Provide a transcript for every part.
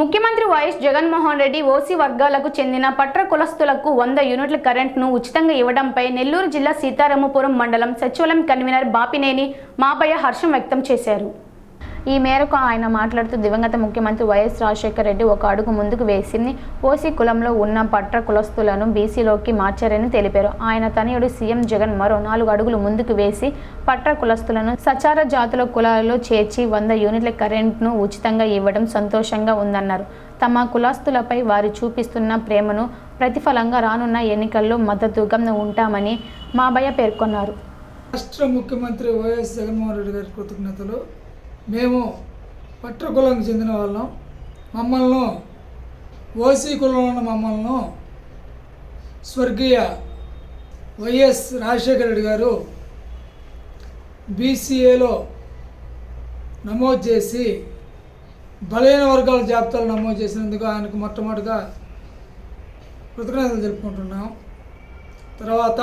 ముఖ్యమంత్రి YS Jaganmohan Reddy OC వర్గాలకు చెందిన పట్ర కులస్తులకు వంద యూనిట్ల కరెంట్ను ఉచితంగా ఇవ్వడంపై నెల్లూరు జిల్లా సీతారామపురం మండలం సచివాలయం కన్వీనర్ బాపినేని మాపయ్య హర్షం వ్యక్తం చేశారు. ఈ మేరకు ఆయన మాట్లాడుతూ దివంగత ముఖ్యమంత్రి వైఎస్ రాజశేఖర రెడ్డి ఒక అడుగు ముందుకు వేసింది. ఓసీ కులంలో ఉన్న పట్ర కులస్తులను బీసీలోకి మార్చారని తెలిపారు. ఆయన తనయుడు సీఎం జగన్ మరో నాలుగు అడుగులు ముందుకు వేసి పట్ర కులస్తులను సచార జాతుల కులాలలో చేర్చి వంద యూనిట్ల కరెంట్ను ఉచితంగా ఇవ్వడం సంతోషంగా ఉందన్నారు. తమ కులస్తులపై వారు చూపిస్తున్న ప్రేమను ప్రతిఫలంగా రానున్న ఎన్నికల్లో మద్దతుగా ఉంటామని మాబయ్య పేర్కొన్నారు. రాష్ట్ర ముఖ్యమంత్రి వైఎస్ జగన్మోహన్ రెడ్డి గారి కృతజ్ఞతలు. మేము పట్ర చెందిన వాళ్ళం. మమ్మల్ని ఓసీ కులంలో ఉన్న మమ్మల్ని స్వర్గీయ వైఎస్ రాజశేఖర రెడ్డి గారు బీసీఏలో నమోదు చేసి బలహీన వర్గాల జాబితాలు నమోదు చేసినందుకు ఆయనకు మొట్టమొదటిగా కృతజ్ఞతలు తెలుపుకుంటున్నాం. తర్వాత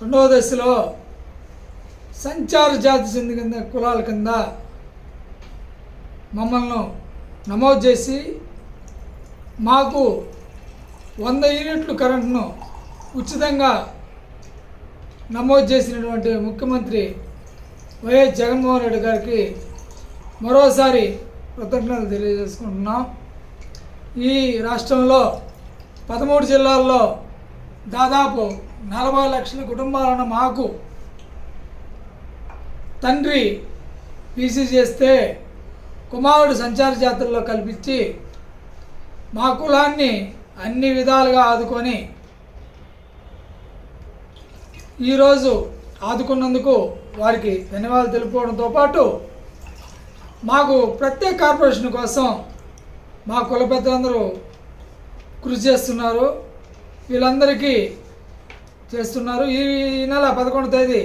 రెండవ దశలో సంచార జాతి చెంది కింద కులాల కింద మమ్మల్ని నమోదు చేసి మాకు వంద యూనిట్లు కరెంట్ను ఉచితంగా నమోదు చేసినటువంటి ముఖ్యమంత్రి వైఎస్ జగన్మోహన్ రెడ్డి గారికి మరోసారి కృతజ్ఞతలు తెలియజేసుకుంటున్నాం. ఈ రాష్ట్రంలో పదమూడు జిల్లాల్లో దాదాపు నలభై లక్షల కుటుంబాలను మాకు తండ్రి పీసీ చేస్తే కుమారుడు సంచార జాతరలో కల్పించి మా కులాన్ని అన్ని విధాలుగా ఆదుకొని ఈరోజు ఆదుకున్నందుకు వారికి ధన్యవాదాలు తెలుపుకోవడంతో పాటు మాకు ప్రత్యేక కార్పొరేషన్ కోసం మా కుల పెద్దలందరూ కృషి చేస్తున్నారు. వీళ్ళందరికీ చేస్తున్నారు. ఈ నెల పదకొండు తేదీ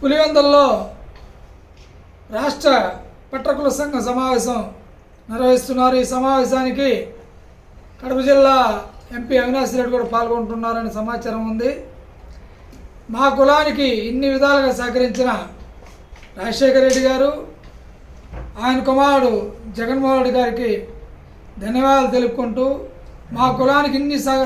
పులివెందుల్లో రాష్ట్ర పట్టకుల సంఘ సమావేశం నిర్వహిస్తున్నారు. ఈ సమావేశానికి కడప జిల్లా ఎంపీ అవినాష్ రెడ్డి కూడా పాల్గొంటున్నారని సమాచారం ఉంది. మా కులానికి ఇన్ని విధాలుగా సహకరించిన రాజశేఖర రెడ్డి గారు ఆయన కుమారుడు జగన్మోహన్ రెడ్డి గారికి ధన్యవాదాలు తెలుపుకుంటూ మా కులానికి ఇన్ని సహ